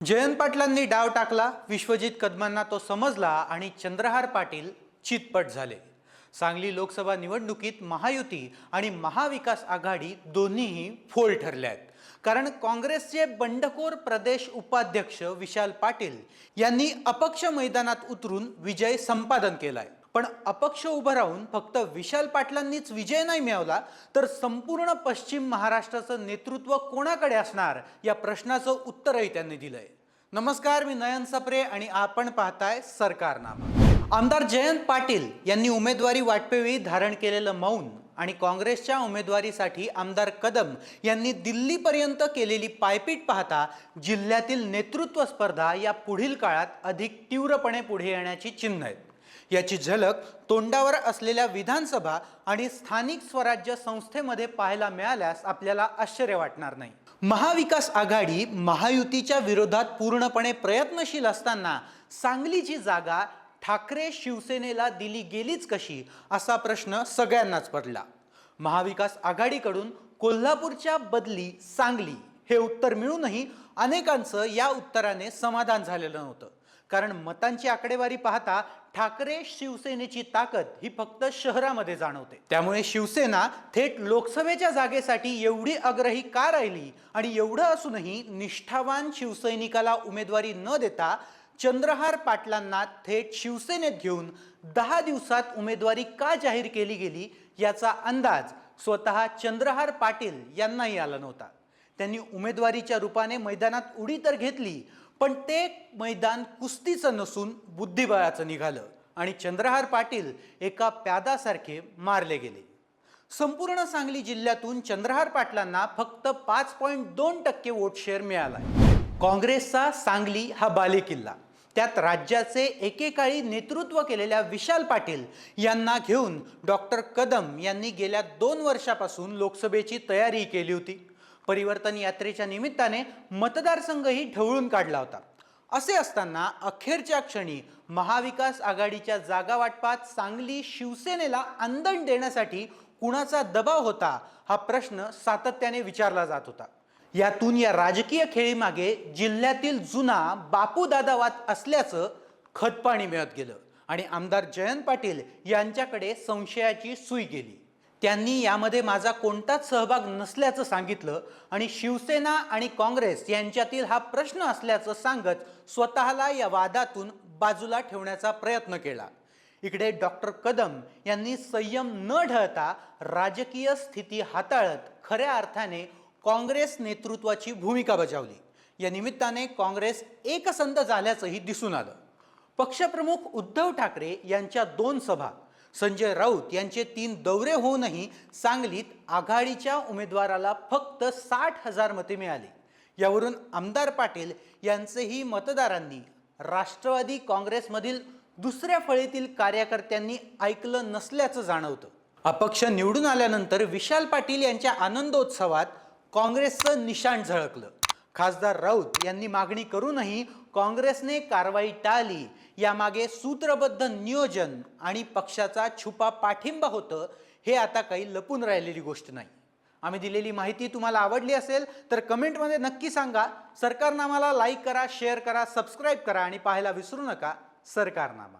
जयंत पाटलांनी डाव टाकला विश्वजित कदमांना तो समजला आणि चंद्रहार पाटील चितपट झाले. सांगली लोकसभा निवडणुकीत महायुती आणि महाविकास आघाडी दोन्हीही फोल ठरल्या आहेत कारण काँग्रेसचे बंडखोर प्रदेश उपाध्यक्ष विशाल पाटील यांनी अपक्ष मैदानात उतरून विजय संपादन केलाय. पण अपक्ष उभं राहून फक्त विशाल पाटलांनीच विजय नाही मिळवला तर संपूर्ण पश्चिम महाराष्ट्राचं नेतृत्व कोणाकडे असणार या प्रश्नाचं उत्तरही त्यांनी दिलंय. नमस्कार मी नयन सप्रे आणि आपण पाहताय सरकारनामा. आमदार जयंत पाटील यांनी उमेदवारी वाटपेवेळी धारण केलेलं मौन आणि काँग्रेसच्या उमेदवारीसाठी आमदार कदम यांनी दिल्लीपर्यंत केलेली पायपीट पाहता जिल्ह्यातील नेतृत्व स्पर्धा या पुढील काळात अधिक तीव्रपणे पुढे येण्याची चिन्ह आहेत. याची झलक तोंडावर असलेल्या विधानसभा आणि स्थानिक स्वराज्य संस्थेमध्ये पाहायला मिळाल्यास आपल्याला आश्चर्य वाटणार नाही. महाविकास आघाडी महायुतीच्या विरोधात पूर्णपणे प्रयत्नशील असताना सांगलीची जागा ठाकरे शिवसेनेला दिली गेलीच कशी असा प्रश्न सगळ्यांनाच पडला. महाविकास आघाडीकडून कोल्हापूरच्या बदली सांगली हे उत्तर मिळूनही अनेकांचं या उत्तराने समाधान झालेलं नव्हतं. कारण मतांची आकडेवारी पाहता ठाकरे शिवसेनेची ताकद ही फक्त शहरामध्ये जाणवते. त्यामुळे शिवसेना थेट लोकसभेच्या जागेसाठी एवढी आग्रही का राहिली आणि एवढं असूनही निष्ठावान शिवसैनिकाला उमेदवारी न देता चंद्रहार पाटलांना थेट शिवसेनेत घेऊन दहा दिवसात उमेदवारी का जाहीर केली गेली याचा अंदाज स्वतः चंद्रहार पाटील यांनाही आला नव्हता. त्यांनी उमेदवारीच्या रूपाने मैदानात उडी तर घेतली पण ते मैदान कुस्तीचं नसून बुद्धिबळाचं निघालं आणि चंद्रहार पाटील एका प्यादासारखे मारले गेले. संपूर्ण सांगली जिल्ह्यातून चंद्रहार पाटलांना फक्त पाच पॉईंट दोन टक्के वोट शेअर मिळालाय. काँग्रेसचा सांगली हा बालेकिल्ला. त्यात राज्याचे एकेकाळी नेतृत्व केलेल्या विशाल पाटील यांना घेऊन डॉक्टर कदम यांनी गेल्या दोन वर्षापासून लोकसभेची तयारी केली होती. परिवर्तन यात्रेच्या निमित्ताने मतदारसंघही ढवळून काढला होता. असे असताना अखेरच्या क्षणी महाविकास आघाडीच्या जागा वाटपात सांगली शिवसेनेला आंदण देण्यासाठी कुणाचा दबाव होता हा प्रश्न सातत्याने विचारला जात होता. यातून या राजकीय खेळीमागे जिल्ह्यातील जुना बापूदादावाद असल्याचं खतपाणी मिळत गेलं आणि आमदार जयंत पाटील यांच्याकडे संशयाची सुई गेली. त्यांनी यामध्ये माझा कोणताच सहभाग नसल्याचं सांगितलं आणि शिवसेना आणि काँग्रेस यांच्यातील हा प्रश्न असल्याचं सांगत स्वतःला या वादातून बाजूला ठेवण्याचा प्रयत्न केला. इकडे डॉक्टर कदम यांनी संयम न ढळता राजकीय स्थिती हाताळत खऱ्या अर्थाने काँग्रेस नेतृत्वाची भूमिका बजावली. या निमित्ताने काँग्रेस एकसंध झाल्याचंही दिसून आलं. पक्षप्रमुख उद्धव ठाकरे यांच्या दोन सभा संजय राऊत यांचे तीन दौरे होऊनही सांगलीत आघाडीच्या उमेदवाराला फक्त साठ हजार मते मिळाली. यावरून आमदार पाटील यांचेही मतदारांनी राष्ट्रवादी काँग्रेसमधील दुसऱ्या फळीतील कार्यकर्त्यांनी ऐकलं नसल्याचं जाणवतं. अपक्ष निवडून आल्यानंतर विशाल पाटील यांच्या आनंदोत्सवात काँग्रेसचं निशाण झळकलं. खासदार राऊत यांनी मागणी करूनही काँग्रेसने कारवाई टाळली. यामागे सूत्रबद्ध नियोजन आणि पक्षाचा छुपा पाठिंबा होतं हे आता काही लपून राहिलेली गोष्ट नाही. आम्ही दिलेली माहिती तुम्हाला आवडली असेल तर कमेंटमध्ये नक्की सांगा. सरकारनामाला लाईक करा शेअर करा सबस्क्राईब करा आणि पाहायला विसरू नका. सरकारनामा.